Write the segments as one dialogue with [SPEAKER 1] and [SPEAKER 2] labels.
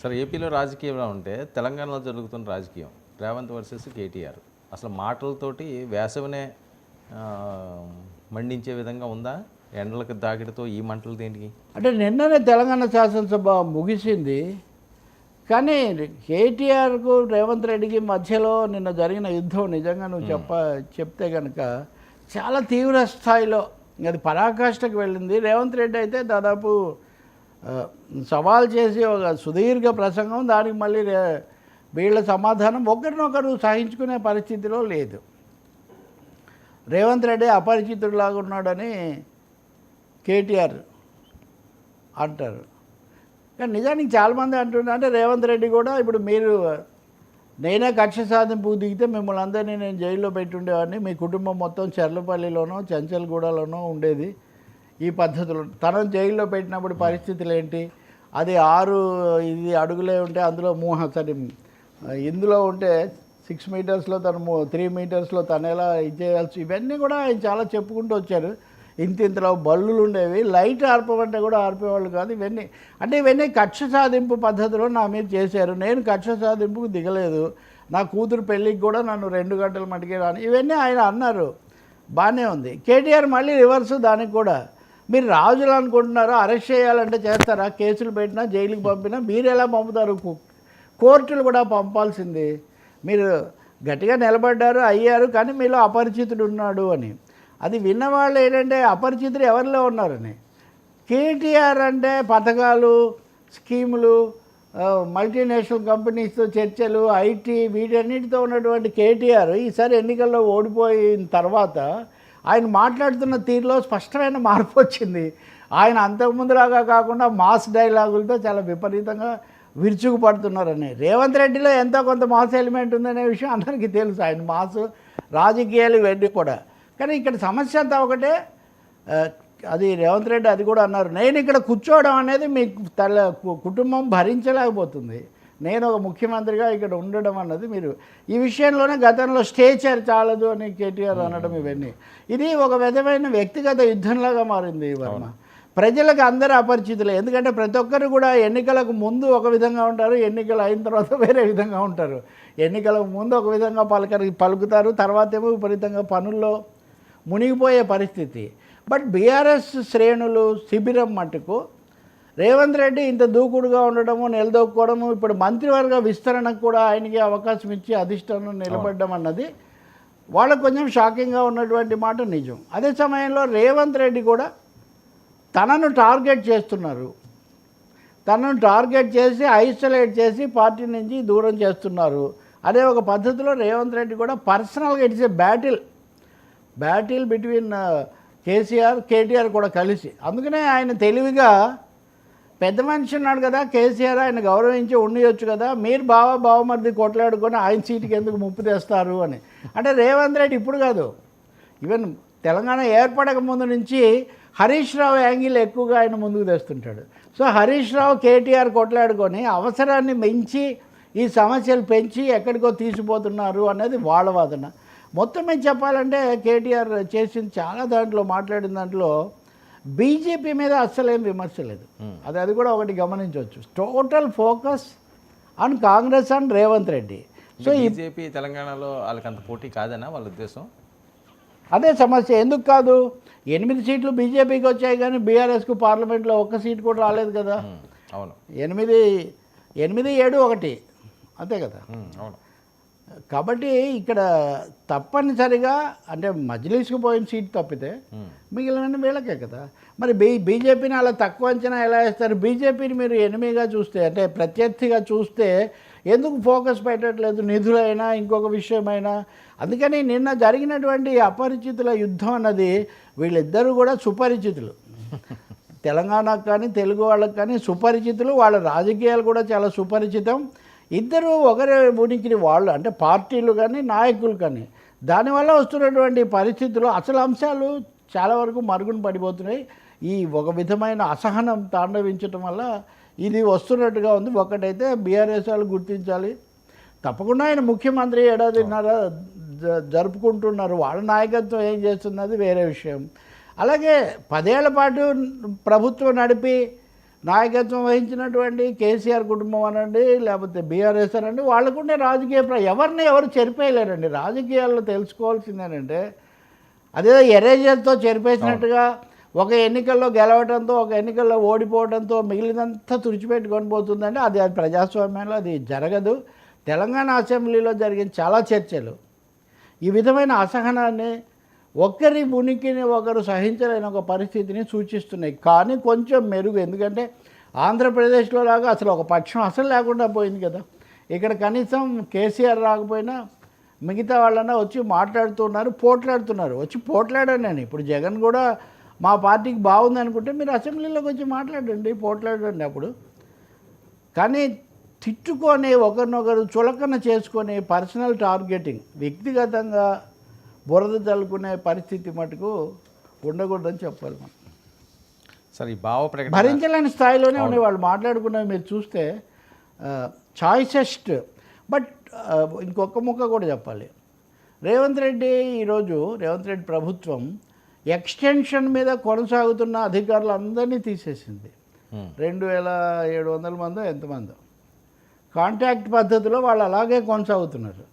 [SPEAKER 1] సరే ఏపీలో రాజకీయంలో ఉంటే తెలంగాణలో జరుగుతున్న రాజకీయం రేవంత్ వర్సెస్ కేటీఆర్. అసలు మాటలతోటి వేసవినే మండించే విధంగా ఉందా? ఎండలకు దాకిడితో ఈ మంటలు దేనికి?
[SPEAKER 2] అంటే నిన్ననే తెలంగాణ శాసనసభ ముగిసింది. కానీ కేటీఆర్కు రేవంత్ రెడ్డికి మధ్యలో నిన్న జరిగిన యుద్ధం నిజంగా నువ్వు చెప్ప చెప్తే కనుక చాలా తీవ్ర స్థాయిలో అది పరాకాష్ఠకు వెళ్ళింది. రేవంత్ రెడ్డి అయితే దాదాపు సవాల్ చేసి ఒక సుదీర్ఘ ప్రసంగం దానికి మళ్ళీ వీళ్ళ సమాధానం ఒకరినొకరు సహించుకునే పరిస్థితిలో లేదు. రేవంత్ రెడ్డి అపరిచితుడిలాగా ఉన్నాడని కేటీఆర్ అంటారు. కానీ నిజానికి చాలామంది అంటున్నారు అంటే రేవంత్ రెడ్డి కూడా ఇప్పుడు మీరు నేనే కక్ష సాధింపు దిగితే మిమ్మల్ని అందరినీ నేను జైల్లో పెట్టుండేవాడిని మీ కుటుంబం మొత్తం చెర్లపల్లిలోనో చెంచల్గూడలోనో ఉండేది. ఈ పద్ధతులు. తనను జైల్లో పెట్టినప్పుడు పరిస్థితులు ఏంటి అది ఆరు ఇది అడుగులే ఉంటే అందులో మూహ సరే ఇందులో ఉంటే సిక్స్ మీటర్స్లో తను త్రీ మీటర్స్లో తను ఎలా ఇచ్చేయాల్సి ఇవన్నీ కూడా ఆయన చాలా చెప్పుకుంటూ వచ్చారు. ఇంత ఇంతలో బల్లులు ఉండేవి. లైట్ ఆర్పమంటే కూడా ఆర్పేవాళ్ళు కాదు. ఇవన్నీ అంటే ఇవన్నీ కక్ష సాధింపు పద్ధతిలో నా మీద చేశారు. నేను కక్ష సాధింపుకు దిగలేదు. నా కూతురు పెళ్ళికి కూడా నన్ను రెండు గంటలు మటుకే రాను ఇవన్నీ ఆయన అన్నారు. బాగానే ఉంది. కేటీఆర్ మళ్ళీ రివర్స్ దానికి కూడా. మీరు రాజులు అనుకుంటున్నారా అరెస్ట్ చేయాలంటే చేస్తారా? కేసులు పెట్టినా జైలుకి పంపినా మీరు ఎలా పంపుతారు? కోర్టులు కూడా పంపాల్సింది. మీరు గట్టిగా నిలబడ్డారు అయ్యారు కానీ మీలో అపరిచితుడు ఉన్నాడు అని. అది విన్నవాళ్ళు ఏంటంటే అపరిచితులు ఎవరిలో ఉన్నారని? కేటీఆర్ అంటే పథకాలు స్కీములు మల్టీనేషనల్ కంపెనీస్తో చర్చలు ఐటీ వీటన్నిటితో ఉన్నటువంటి కేటీఆర్ ఈసారి ఎన్నికల్లో ఓడిపోయిన తర్వాత ఆయన మాట్లాడుతున్న తీరులో స్పష్టమైన మార్పు వచ్చింది. ఆయన అంతకుముందులాగా కాకుండా మాస్ డైలాగులతో చాలా విపరీతంగా విరుచుకుపడుతున్నారని. రేవంత్ రెడ్డిలో ఎంతో కొంత మాస్ ఎలిమెంట్ ఉందనే విషయం అందరికీ తెలుసు. ఆయన మాస్ రాజకీయాలు ఇవన్నీ కూడా. కానీ ఇక్కడ సమస్య అంతా ఒకటే అది రేవంత్ రెడ్డి అది కూడా అన్నారు. నేను ఇక్కడ కూర్చోవడం అనేది మీ తల కు- కుటుంబం భరించలేకపోతుంది. నేను ఒక ముఖ్యమంత్రిగా ఇక్కడ ఉండడం అన్నది మీరు ఈ విషయంలోనే గతంలో స్టేచర్ చాలదు అని కేటీఆర్ అనడం ఇవన్నీ. ఇది ఒక విధమైన వ్యక్తిగత యుద్ధంలాగా మారింది ఈ వర్మ. ప్రజలకు అందరూ అపరిచితులే. ఎందుకంటే ప్రతి ఒక్కరు కూడా ఎన్నికలకు ముందు ఒక విధంగా ఉంటారు ఎన్నికలు అయిన తర్వాత వేరే విధంగా ఉంటారు. ఎన్నికలకు ముందు ఒక విధంగా పలకరి పలుకుతారు తర్వాత ఏమో విపరీతంగా పనుల్లో మునిగిపోయే పరిస్థితి. బట్ బీఆర్ఎస్ శ్రేణులు శిబిరం మటుకు రేవంత్ రెడ్డి ఇంత దూకుడుగా ఉండడము నిలదొక్కుకోవడము ఇప్పుడు మంత్రివర్గ విస్తరణకు కూడా ఆయనకి అవకాశం ఇచ్చి అధిష్టానం నిలబడడం అన్నది వాళ్ళకు కొంచెం షాకింగ్గా ఉన్నటువంటి మాట నిజం. అదే సమయంలో రేవంత్ రెడ్డి కూడా తనను టార్గెట్ చేస్తున్నారు. తనను టార్గెట్ చేసి ఐసోలేట్ చేసి పార్టీ నుంచి దూరం చేస్తున్నారు. అదే ఒక పద్ధతిలో రేవంత్ రెడ్డి కూడా పర్సనల్గా it's a battle. Battle between KCR KTR కూడా కలిసి. అందుకనే ఆయన తెలివిగా పెద్ద మనిషి ఉన్నాడు కదా కేసీఆర్ ఆయన గౌరవించి ఉండవచ్చు కదా మీరు బావ బావమరిది కొట్లాడుకొని ఆయన సీటుకి ఎందుకు ముప్పు తెస్తారు అని. అంటే రేవంత్ రెడ్డి ఇప్పుడు కాదు. ఈవెన్ తెలంగాణ ఏర్పడక ముందు నుంచి హరీష్ రావు యాంగిల్ ఎక్కువగా ఆయన ముందుకు తెస్తుంటాడు. సో హరీష్ రావు కేటీఆర్ కొట్లాడుకొని అవసరాన్ని మించి ఈ సమస్యలు పెంచి ఎక్కడికో తీసిపోతున్నారు అనేది వాళ్ళ వాదన. మొత్తం మీద చెప్పాలంటే కేటీఆర్ చేసిన చాలా దాంట్లో మాట్లాడిన దాంట్లో బీజేపీ మీద అస్సలేం విమర్శ లేదు అది అది కూడా ఒకటి గమనించవచ్చు. Total focus on Congress and Revanth Reddy so
[SPEAKER 1] BJP తెలంగాణలో వాళ్ళకి అంత పోటీ కాదనా వాళ్ళ ఉద్దేశం?
[SPEAKER 2] అదే సమస్య. ఎందుకు కాదు? ఎనిమిది సీట్లు బీజేపీకి వచ్చాయి కానీ బీఆర్ఎస్కు పార్లమెంట్లో ఒక్క సీట్ కూడా రాలేదు కదా.
[SPEAKER 1] ఉమ్, అవును.
[SPEAKER 2] ఎనిమిది ఎనిమిది ఏడు ఒకటి. అంతే కదా?
[SPEAKER 1] ఉమ్, అవును.
[SPEAKER 2] కాబట్టి ఇక్కడ తప్పనిసరిగా అంటే మజ్లీస్కి పోయిన సీట్ తప్పితే మిగిలిన వీళ్ళకే కదా. మరి బీ బీజేపీని అలా తక్కువ అంచనా ఎలా వేస్తారు? బీజేపీని మీరు ఎనిమిగా చూస్తే అంటే ప్రత్యర్థిగా చూస్తే ఎందుకు ఫోకస్ పెట్టట్లేదు? నిధులైనా ఇంకొక విషయమైనా? అందుకని నిన్న జరిగినటువంటి అపరిచితుల యుద్ధం అన్నది వీళ్ళిద్దరూ కూడా సుపరిచితులు. తెలంగాణకు కానీ తెలుగు వాళ్ళకి కానీ సుపరిచితులు వాళ్ళ రాజకీయాలు కూడా చాలా సుపరిచితం. ఇద్దరు ఒకరి ఉనికిని వాళ్ళు అంటే పార్టీలు కానీ నాయకులు కానీ దానివల్ల వస్తున్నటువంటి పరిస్థితులు అసలు అంశాలు చాలా వరకు మరుగున పడిపోతున్నాయి. ఈ ఒక విధమైన అసహనం తాండవించటం వల్ల ఇది వస్తున్నట్టుగా ఉంది. ఒకటైతే బీఆర్ఎస్ వాళ్ళు గుర్తించాలి. తప్పకుండా ఆయన ముఖ్యమంత్రి ఏడాదిన్నర జరుపుకుంటున్నారు. వాళ్ళ నాయకత్వం ఏం చేస్తున్నది వేరే విషయం. అలాగే పదేళ్ళ పాటు ప్రభుత్వం నడిపి నాయకత్వం వహించినటువంటి కేసీఆర్ కుటుంబం అనండి లేకపోతే బీఆర్ఎస్ అనండి వాళ్ళకుండే రాజకీయ ప్ర ఎవరిని ఎవరు చెరిపేయలేరండి. రాజకీయాల్లో తెలుసుకోవాల్సిందేనంటే అదే ఎరేజర్తో చెరిపేసినట్టుగా ఒక ఎన్నికల్లో గెలవడంతో ఒక ఎన్నికల్లో ఓడిపోవడంతో మిగిలినంతా తుడిచిపెట్టుకొని పోతుందంటే అది అది ప్రజాస్వామ్యంలో అది జరగదు. తెలంగాణ అసెంబ్లీలో జరిగిన చాలా చర్చలు. ఈ విధమైన అసహనాన్ని ఒకరి ఉనికిని ఒకరు సహించలేని ఒక పరిస్థితిని సూచిస్తున్నాయి. కానీ కొంచెం మెరుగు. ఎందుకంటే ఆంధ్రప్రదేశ్లో లాగా అసలు ఒక పక్షం అసలు లేకుండా పోయింది కదా. ఇక్కడ కనీసం కేసీఆర్ రాకపోయినా మిగతా వాళ్ళన్నా వచ్చి మాట్లాడుతున్నారు పోట్లాడుతున్నారు. వచ్చి పోట్లాడాను నేను. ఇప్పుడు జగన్ కూడా మా పార్టీకి బాగుంది అనుకుంటే మీరు అసెంబ్లీలోకి వచ్చి మాట్లాడండి పోట్లాడండి అప్పుడు. కానీ తిట్టుకొని ఒకరినొకరు చులకన చేసుకొని పర్సనల్ టార్గెటింగ్ వ్యక్తిగతంగా బురద చల్లుకునే పరిస్థితి మటుకు ఉండకూడదని చెప్పాలి మనం.
[SPEAKER 1] సార్ ఈ భావ ప్రకటన
[SPEAKER 2] భరించలేని స్థాయిలోనే ఉన్నాయి వాళ్ళు మాట్లాడుకున్నవి మీరు చూస్తే చాయిసెస్ట్ బట్ ఇంకొక ముక్క కూడా చెప్పాలి. రేవంత్ రెడ్డి ఈరోజు రేవంత్ రెడ్డి ప్రభుత్వం ఎక్స్టెన్షన్ మీద కొనసాగుతున్న అధికారులందరినీ తీసేసింది.
[SPEAKER 1] Hmm.
[SPEAKER 2] రెండు వేల ఏడు వందల మందో ఎంతమందో. కాంటాక్ట్ పద్ధతిలో వాళ్ళు అలాగే కొనసాగుతున్నారు.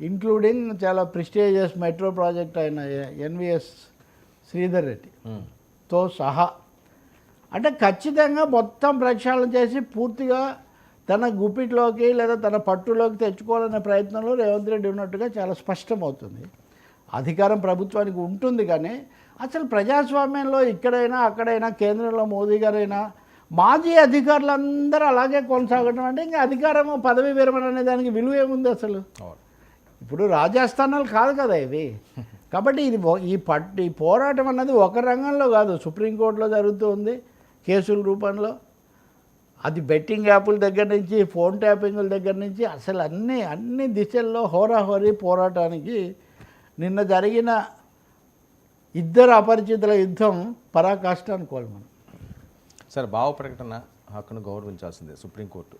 [SPEAKER 2] ఇంక్లూడింగ్ చాలా ప్రిస్టేజియస్ మెట్రో ప్రాజెక్ట్ అయిన ఎన్విఎస్ శ్రీధర్ రెడ్డి.
[SPEAKER 1] ఉమ్.
[SPEAKER 2] తో సహా. అంటే ఖచ్చితంగా మొత్తం ప్రక్షాళన చేసి పూర్తిగా తన గుప్పిట్లోకి లేదా తన పట్టులోకి తెచ్చుకోవాలనే ప్రయత్నంలో రేవంత్ రెడ్డి ఉన్నట్టుగా చాలా స్పష్టమవుతుంది. అధికారం ప్రభుత్వానికి ఉంటుంది కానీ అసలు ప్రజాస్వామ్యంలో ఇక్కడైనా అక్కడైనా కేంద్రంలో మోదీ గారైనా మాజీ అధికారులందరూ అలాగే కొనసాగడం అంటే ఇంకా అధికారం పదవి విరమణ అనే దానికి విలువ ఏముంది అసలు? ఇప్పుడు రాజస్థానాలు కాదు కదా ఇవి. కాబట్టి ఇది ఈ పట్ ఈ పోరాటం అన్నది ఒక రంగంలో కాదు. సుప్రీంకోర్టులో జరుగుతుంది కేసుల రూపంలో. అది బెట్టింగ్ యాప్ల దగ్గర నుంచి ఫోన్ ట్యాపింగ్ల దగ్గర నుంచి అసలు అన్ని అన్ని దిశల్లో హోరాహోరీ పోరాటానికి నిన్న జరిగిన ఇద్దరు అపరిచితుల యుద్ధం పరాకాష్ట అనుకోవాలి మనం
[SPEAKER 1] సార్ భావ ప్రకటన హక్కును గౌరవించాల్సిందే సుప్రీంకోర్టు.